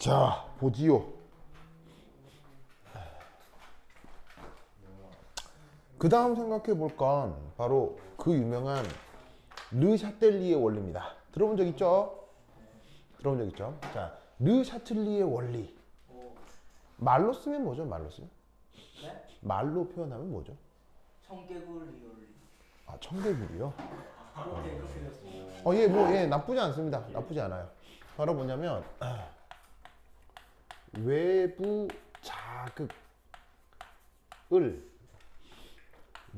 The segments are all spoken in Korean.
자, 보지요. 그 다음 생각해 볼 건 바로 그 유명한 르 샤텔리의 원리입니다. 들어본 적 있죠? 들어본 적 있죠? 자, 르 샤틀리의 원리. 말로 쓰면 뭐죠? 말로 쓰면? 네? 말로 표현하면 뭐죠? 청개구리 요리. 아, 청개구리요? 어, 예, 뭐, 예, 나쁘지 않습니다. 나쁘지 않아요. 바로 뭐냐면, 외부 자극을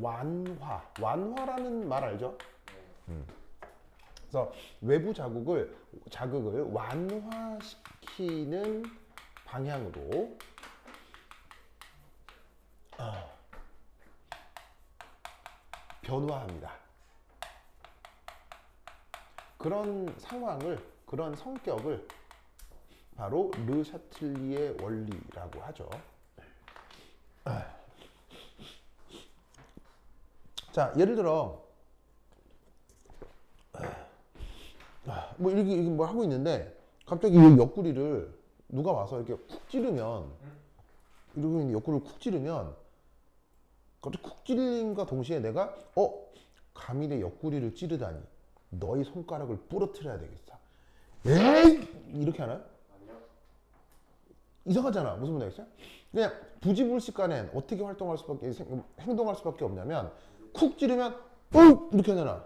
완화, 완화라는 말 알죠? 음. 그래서 외부 자극을, 자극을 완화시키는 방향으로 아, 변화합니다. 그런 상황을 그런 성격을 바로 르 샤틀리의 원리라고 하죠. 자, 예를 들어 뭐 이렇게, 이렇게 뭐 하고 있는데 갑자기 이 옆구리를 누가 와서 이렇게 쿡 찌르면 이러고 옆구리를 쿡 찌르면 갑자기 쿡 찌르림과 동시에 내가 어 가밀의 옆구리를 찌르다니 너희 손가락을 부러뜨려야 되겠어. 에이 이렇게 하나요? 이상하잖아. 무슨 말인지 알겠어요? 그냥 부지불식간엔 어떻게 활동할 수밖에 생- 행동할 수밖에 없냐면 쿡 찌르면 어 이렇게 하잖아.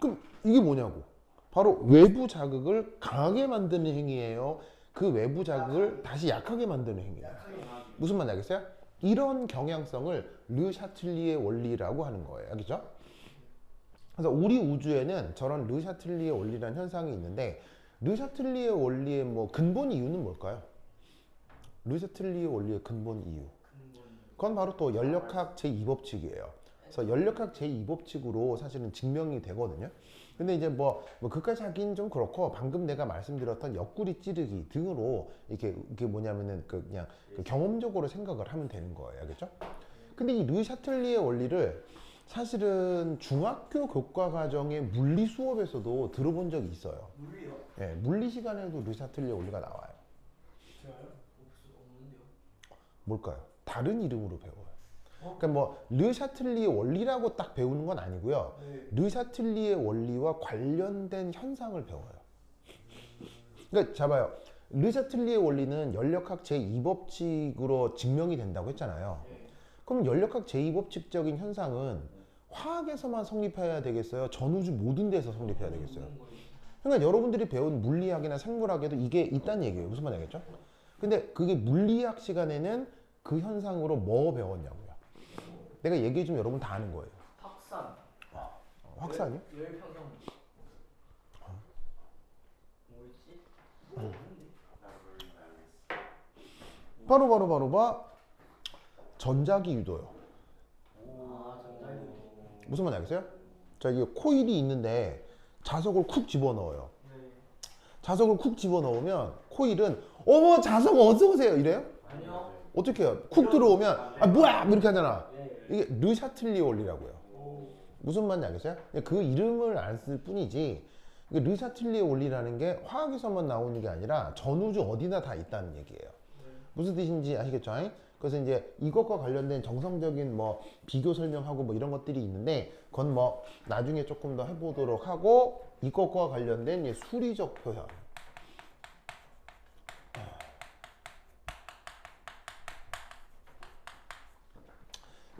그럼 이게 뭐냐고? 바로 외부 자극을 강하게 만드는 행위예요. 그 외부 자극을 다시 약하게 만드는 행위예요. 무슨 말인지 알겠어요? 이런 경향성을 르 샤틀리의 원리라고 하는 거예요. 알겠죠? 그래서 우리 우주에는 저런 르 샤틀리의 원리라는 현상이 있는데 르 샤틀리의 원리의 뭐 근본 이유는 뭘까요? 르 샤틀리의 원리의 근본 이유. 그건 바로 또 연력학 제2법칙이에요. 그래서 연력학 제2법칙으로 사실은 증명이 되거든요. 근데 이제 뭐, 뭐 그까지 하긴 좀 그렇고 방금 내가 말씀드렸던 옆구리 찌르기 등으로 이렇게 이게 뭐냐면은 그 그냥 그 경험적으로 생각을 하면 되는 거예요. 알겠죠? 근데 이르 샤틀리의 원리를 사실은 중학교 교과 과정의 물리 수업에서도 들어본 적이 있어요. 물리요? 예, 물리 시간에도 르 샤틀리의 원리가 나와요. 제가요? 뭘까요? 다른 이름으로 배워요. 그러니까 뭐 르샤틀리의 원리라고 딱 배우는 건 아니고요. 네. 르샤틀리의 원리와 관련된 현상을 배워요. 그러니까 잡아요. 르샤틀리의 원리는 연력학 제2법칙으로 증명이 된다고 했잖아요. 그럼 연력학 제2법칙적인 현상은 화학에서만 성립해야 되겠어요? 전우주 모든 데서 성립해야 되겠어요? 그러니까 여러분들이 배운 물리학이나 생물학에도 이게 있다는 얘기예요. 무슨 말이 겠죠 근데 그게 물리학 시간에는 그 현상으로 뭐 배웠냐고요. 내가 얘기해 주면 여러분 다 아는 거예요. 확산. 어, 확산이요? 열, 열 평형. 뭐였지? 모르겠는데. 바로 바로 바로 봐. 전자기 유도요. 아 전자기. 무슨 말인지 알겠어요? 자, 이게 코일이 있는데 자석을 쿡 집어넣어요. 네. 자석을 쿡 집어넣으면 코일은 어머 자석 어서 오세요 이래요? 아니요. 어떻게 해요? 쿡 들어오면 아 뭐야 이렇게 하잖아. 네. 이게 르샤틀리 원리라고요. 오. 무슨 말인지 알겠어요? 그냥 그 이름을 안 쓸 뿐이지 이게 르샤틀리의 원리라는 게 화학에서만 나오는 게 아니라 전우주 어디나 다 있다는 얘기예요. 무슨 뜻인지 아시겠죠? 그래서 이제 이것과 관련된 정성적인 뭐 비교 설명하고 뭐 이런 것들이 있는데 그건 뭐 나중에 조금 더 해보도록 하고 이것과 관련된 이 수리적 표현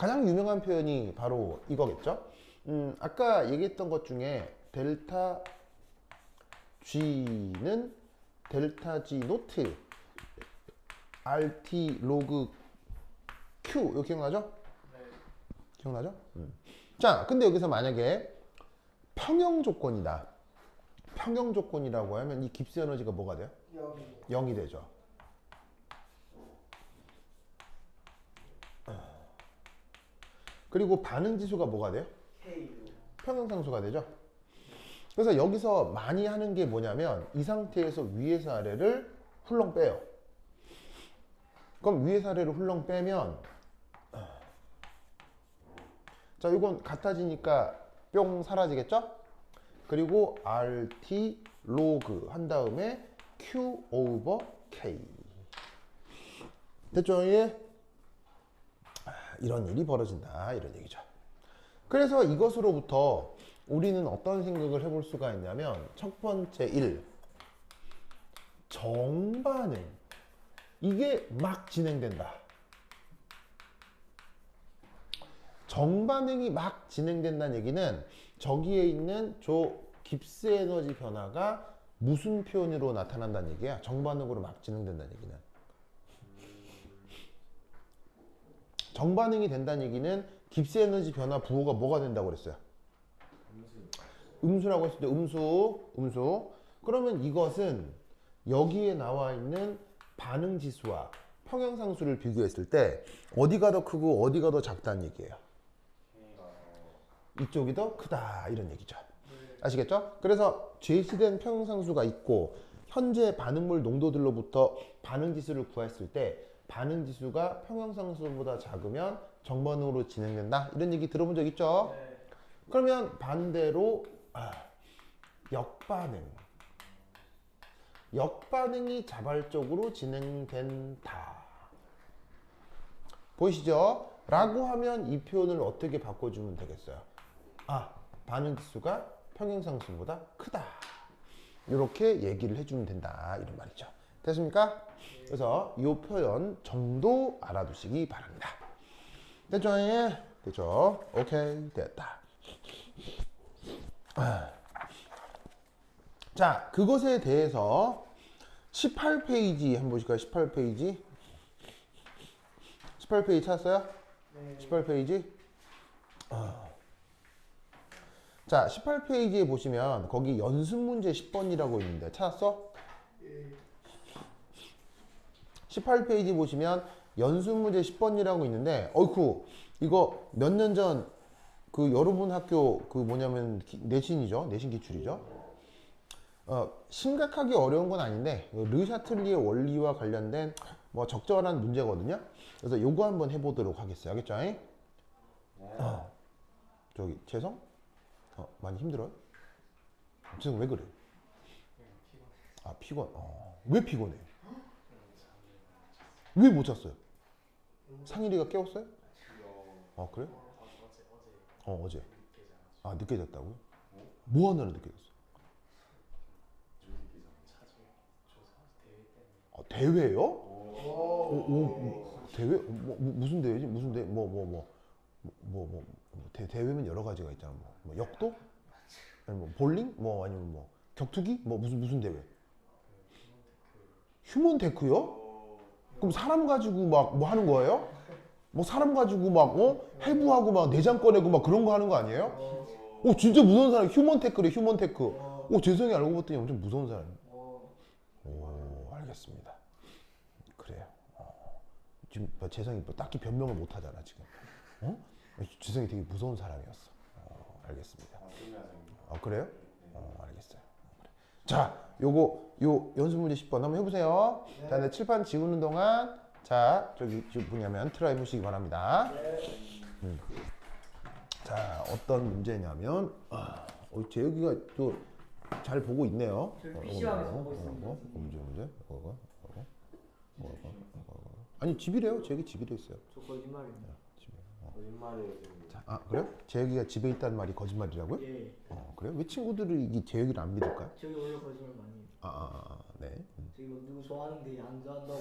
가장 유명한 표현이 바로 이거겠죠? 음, 아까 얘기했던 것 중에 델타 G는 델타 G 노트 RT 로그 Q 이거 기억나죠? 네. 기억나죠? 음. 자, 근데 여기서 만약에 평형 조건이다. 평형 조건이라고 하면 이 깁스 에너지가 뭐가 돼요? 여기. 0이 되죠. 그리고 반응 지수가 뭐가 돼요? K. 평형상수가 되죠. 그래서 여기서 많이 하는 게 뭐냐면 이 상태에서 위에서 아래를 훌렁 빼요. 그럼 위에서 아래를 훌렁 빼면 자 이건 같아지니까 뿅 사라지겠죠? 그리고 RT 로그 한 다음에 Q 오버 오케이. 됐죠? 예? 아, 이런 일이 벌어진다. 이런 얘기죠. 그래서 이것으로부터 우리는 어떤 생각을 해볼 수가 있냐면 첫 번째 일 정반응 이게 막 진행된다. 정반응이 막 진행된다는 얘기는 저기에 있는 저 깁스 에너지 변화가 무슨 표현으로 나타난다는 얘기야? 정반응으로 막 진행된다는 얘기는. 정반응이 된다는 얘기는 깁스 에너지 변화 부호가 뭐가 된다고 그랬어요? 음수라고 했을 때 음수, 음수. 그러면 이것은 여기에 나와 있는 반응 지수와 평형상수를 비교했을 때 어디가 더 크고 어디가 더 작다는 얘기예요. 이쪽이 더 크다 이런 얘기죠. 아시겠죠? 그래서 제시된 평형상수가 있고 현재 반응물 농도들로부터 반응 지수를 구했을 때 반응 지수가 평형 상수보다 작으면 정반응으로 진행된다 이런 얘기 들어본 적 있죠? 네. 그러면 반대로 아, 역반응 역반응이 자발적으로 진행된다 보이시죠? 라고 하면 이 표현을 어떻게 바꿔주면 되겠어요? 아 반응 지수가 평행 상수보다 크다 이렇게 얘기를 해주면 된다 이런 말이죠 됐습니까? 그래서 이 표현 정도 알아두시기 바랍니다 됐죠? 예? 됐죠? 오케이 됐다 아. 자, 그것에 대해서 18페이지 한번 보실까요? 18페이지. 18페이지 찾았어요? 네. 18페이지. 자, 18페이지에 보시면 거기 연습 문제 10번이라고 있는데 찾았어? 18페이지 보시면 연습 문제 10번이라고 있는데 어이쿠 이거 몇 년 전 그 여러분 학교 그 뭐냐면 기- 내신이죠 내신 기출이죠 어, 심각하게 어려운 건 아닌데 르샤틀리의 원리와 관련된 뭐 적절한 문제거든요 그래서 요거 한번 해보도록 하겠어요 알겠죠? 어, 저기 재성 어, 많이 힘들어요? 재성 왜 그래? 아 피곤 어, 왜 피곤해? 왜 못 잤어요? 상일이가 깨웠어요? 어 그래? 어 어제 아 늦게 잤다고요? 뭐 하느라 늦게 잤어? 어, 대회요? 오, 오, 대회? 어, 뭐, 뭐, 무슨 대회지? 무슨 대회? 뭐, 뭐, 뭐, 뭐, 대, 대회면 여러 가지가 있잖아. 뭐, 뭐 역도? 아니 뭐 볼링? 뭐 아니면 뭐 격투기? 뭐 무슨 무슨 대회? 휴먼 테크요? 그럼 사람 가지고 막 뭐 하는 거예요? 뭐 사람 가지고 막 어? 해부하고 막 내장 꺼내고 막 그런 거 하는 거 아니에요? 오 진짜 무서운 사람 휴먼 테크래 휴먼 테크. 오 재성이 알고 봤더니 엄청 무서운 사람. 어, 오 알겠습니다. 그래요. 어. 지금 뭐 재성이 뭐 딱히 변명을 못 하잖아 지금. 어? 재성이 되게 무서운 사람이었어. 어, 알겠습니다. 어, 그래요? 어, 알겠어요. 자, 요거 요 연습 문제 10번 한번 해보세요. 자, 내 칠판 지우는 동안 자 저기 저 뭐냐면 트라이 보시기 바랍니다. 음. 자, 어떤 문제냐면 아, 어, 재혁이가 또 잘 보고 있네요. 어, PC방에서 보고 있습니다. 이거, 이거 문제 문제 이거 이거 이거 이거 이거 아니 집이래요. 재혁이 집이래 있어요. 저 거짓말입니다. 거짓말이에요. 자, 아 그래요? 재혁이가 집에 있다는 말이 거짓말이라고요? 예, 어, 그래요? 왜 친구들이 이 재혁이를 안 믿을까요? 저기 원래 거짓말 많이 해요. 아, 아, 아 네. 저기 뭐 누구 좋아하는데 안 좋아한다고